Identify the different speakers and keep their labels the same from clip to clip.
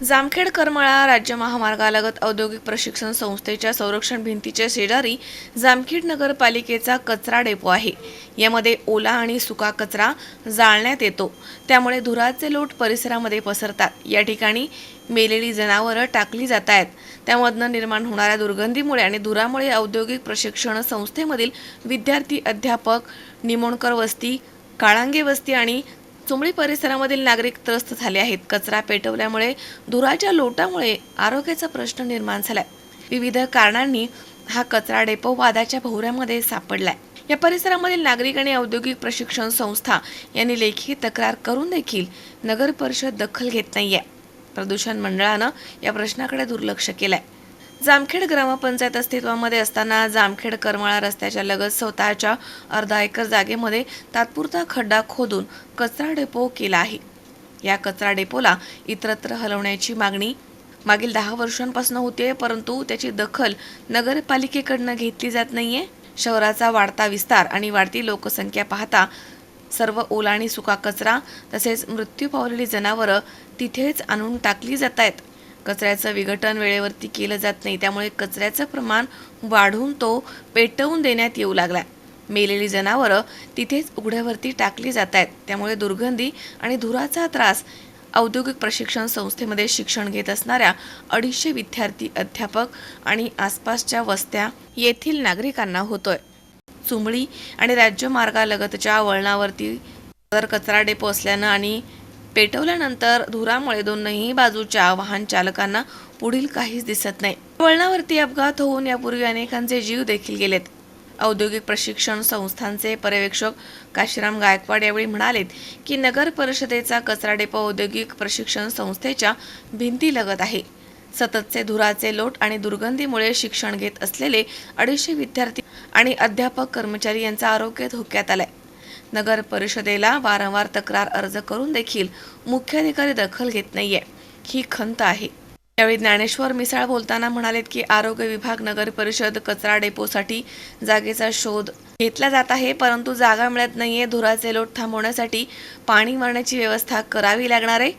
Speaker 1: जामखेड करमाळा राज्य महामार्गालगत औद्योगिक प्रशिक्षण संस्थेच्या संरक्षण भिंतीच्या शेजारी जामखेड नगरपालिकेचा कचरा डेपो आहे. यामध्ये ओला आणि सुका कचरा जाळण्यात येतो. त्यामुळे धुराचे लोट परिसरामध्ये पसरतात. या ठिकाणी मेलेली जनावरं टाकली जात आहेत त्यामधनं निर्माण होणाऱ्या दुर्गंधीमुळे आणि धुरामुळे औद्योगिक प्रशिक्षण संस्थेमधील विद्यार्थी अध्यापक निमोणकर वस्ती काळांगे वस्ती आणि चुंबळी परिसरामधील नागरिक त्रस्त झाले आहेत. कचरा पेटवल्यामुळे धुराच्या लोटामुळे आरोग्याचा प्रश्न निर्माण झालाय. विविध कारणांनी हा कचरा डेपो वादाच्या भोवऱ्यामध्ये सापडलाय. या परिसरामधील नागरिक आणि औद्योगिक प्रशिक्षण संस्था यांनी लेखी तक्रार करून देखील नगर परिषद दखल घेत नाहीये. प्रदूषण मंडळानं या प्रश्नाकडे दुर्लक्ष केलंय. जामखेड ग्रामपंचायत अस्तित्वामध्ये असताना जामखेड करमाळा रस्त्याच्या लगत स्वतःच्या अर्धा एकर जागेमध्ये तात्पुरता खड्डा खोदून कचरा डेपो केला आहे. या कचरा डेपोला इतरत्र हलवण्याची मागणी मागील दहा वर्षांपासून होते परंतु त्याची दखल नगरपालिकेकडनं घेतली जात नाहीये. शहराचा वाढता विस्तार आणि वाढती लोकसंख्या पाहता सर्व ओला आणि सुका कचरा तसेच मृत्यू पावलेली जनावरं तिथेच आणून टाकली जात आहेत कचऱ्याचं विघटन वेळेवरती केलं जात नाही. त्यामुळे कचऱ्याचं प्रमाण वाढून तो पेटवून देण्यात येऊ लागला मेलेली जनावरं तिथेच उघड्यावरती टाकली जात आहेत त्यामुळे दुर्गंधी आणि धुराचा त्रास औद्योगिक प्रशिक्षण संस्थेमध्ये शिक्षण घेत असणाऱ्या अडीचशे विद्यार्थी अध्यापक आणि आसपासच्या वस्त्या येथील नागरिकांना होतोय. चुंबळी आणि राज्यमार्गालगतच्या वळणावरती तर कचरा डेपो असल्यानं आणि पेटवल्यानंतर धुरामुळे दोनही बाजूच्या वाहन चालकांना पुढील काहीच दिसत नाही. वळणावरती अपघात होऊन यापूर्वी अनेकांचे जीव देखील गेलेत. औद्योगिक प्रशिक्षण संस्थांचे पर्यवेक्षक काशीराम गायकवाड यावेळी म्हणालेत की नगर परिषदेचा कचरा डेपो औद्योगिक प्रशिक्षण संस्थेच्या भिंतीलगत आहे. सततचे धुराचे लोट आणि दुर्गंधीमुळे शिक्षण घेत असलेले अडीचशे विद्यार्थी आणि अध्यापक कर्मचारी यांचा आरोग्य धोक्यात आलाय. नगर परिषदेला वारंवार तक्रार अर्ज करून देखील मुख्याधिकारी दखल घेत नाहीये. ही खंत आहे. यावेळी ज्ञानेश्वर मिसाळ बोलताना म्हणालेत की आरोग्य विभाग नगर परिषद कचरा डेपोसाठी जागेचा शोध घेतला जात आहे परंतु जागा मिळत नाहीये. धुराचे लोट थांबवण्यासाठी पाणी मारण्याची व्यवस्था करावी लागणार आहे.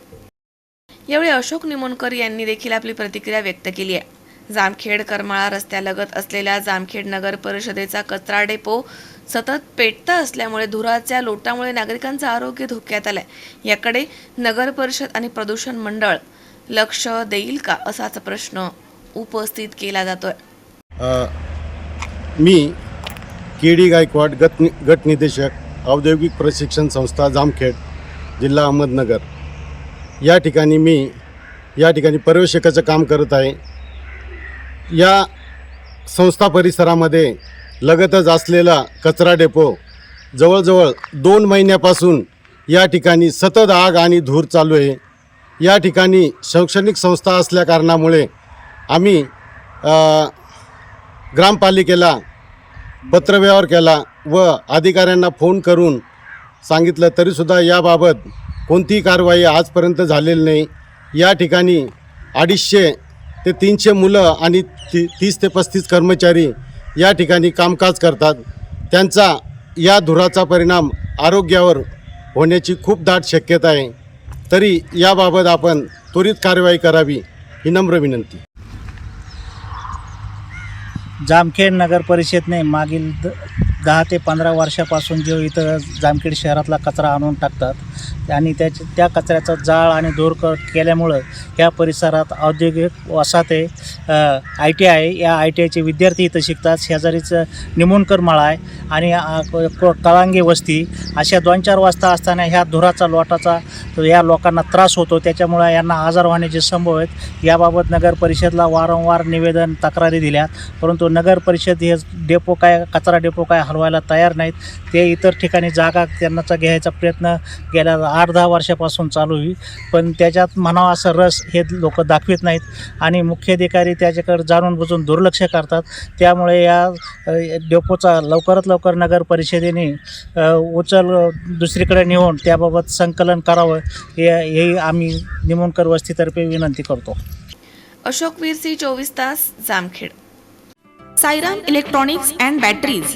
Speaker 1: यावेळी अशोक निमोणकर यांनी देखील आपली प्रतिक्रिया व्यक्त केली आहे. जामखेड करमाळा रस्त्यालगत असलेल्या जामखेड नगर परिषदेचा कचरा डेपो सतत पेटता असल्यामुळे धुराच्या लोटामुळे नागरिकांचं आरोग्य धोक्यात आलंय. याकडे नगर परिषद आणि प्रदूषण मंडळ लक्ष देईल का असाच प्रश्न उपस्थित केला जातोय.
Speaker 2: मी केडी गायकवाड गट गटनिदेशक औद्योगिक प्रशिक्षण संस्था जामखेड जिल्हा अहमदनगर. या ठिकाणी मी या ठिकाणी पर्यवेक्षकाचं काम करत आहे. या संस्था परिसरामध्ये लगतच असलेला कचरा डेपो जवळजवळ दोन महिन्यापासून या ठिकाणी सतत आग आणि धूर चालू आहे. या ठिकाणी शैक्षणिक संस्था असल्या कारणामुळे आम्ही ग्रामपालिकेला पत्रव्यवहार केला व अधिकाऱ्यांना फोन करून सांगितलं तरीसुद्धा याबाबत कोणतीही कारवाई आजपर्यंत झालेली नाही. या ठिकाणी अडीचशे ते तीनशे मुलं आणि ती तीस ते पस्तीस कर्मचारी या ठिकाणी कामकाज करतात. त्यांचा या धुराचा परिणाम आरोग्यावर होण्याची खूप दाट शक्यता आहे. तरी याबाबत आपण त्वरित कारवाई करावी ही नम्र विनंती.
Speaker 3: जामखेड नगर परिषदने मागील द दहा ते पंधरा वर्षापासून जो इथं जामखेड शहरातला कचरा आणून टाकतात आणि त्याचे त्या कचऱ्याचा जाळ आणि दूर क केल्यामुळं या परिसरात औद्योगिक वसाहत आहे. आय टी आय या आय टी आयचे विद्यार्थी इथं शिकतात. शेजारीच निमोणकर माळा आहे आणि कळांगे वस्ती. अशा दोन चार वाजता असताना ह्या धुराचा लोटाचा या लोकांना त्रास होतो. त्याच्यामुळं यांना आजार होण्याचे संभव आहेत. याबाबत नगर परिषदला वारंवार निवेदन तक्रारी दिल्या परंतु नगर परिषद हे डेपो काय कचरा डेपो काय हलवायला तयार नाहीत. ते इतर ठिकाणी जागा त्यांनाचा घ्यायचा प्रयत्न गेल्या आठ दहा वर्षापासून चालू होईल पण त्याच्यात म्हणावा असं रस हे लोक दाखवित नाहीत. आणि मुख्याधिकारी त्याच्याकडे जाणून बुजून दुर्लक्ष करतात. त्यामुळे या डेपोचा लवकरात लवकर नगर परिषदेने उचल दुसरीकडे नेऊन त्याबाबत संकलन करावं हे हे आम्ही निमोणकर वस्तीतर्फे विनंती करतो.
Speaker 1: अशोक वीरसी चोवीस तास Jamkhed. Sairam electronics and batteries.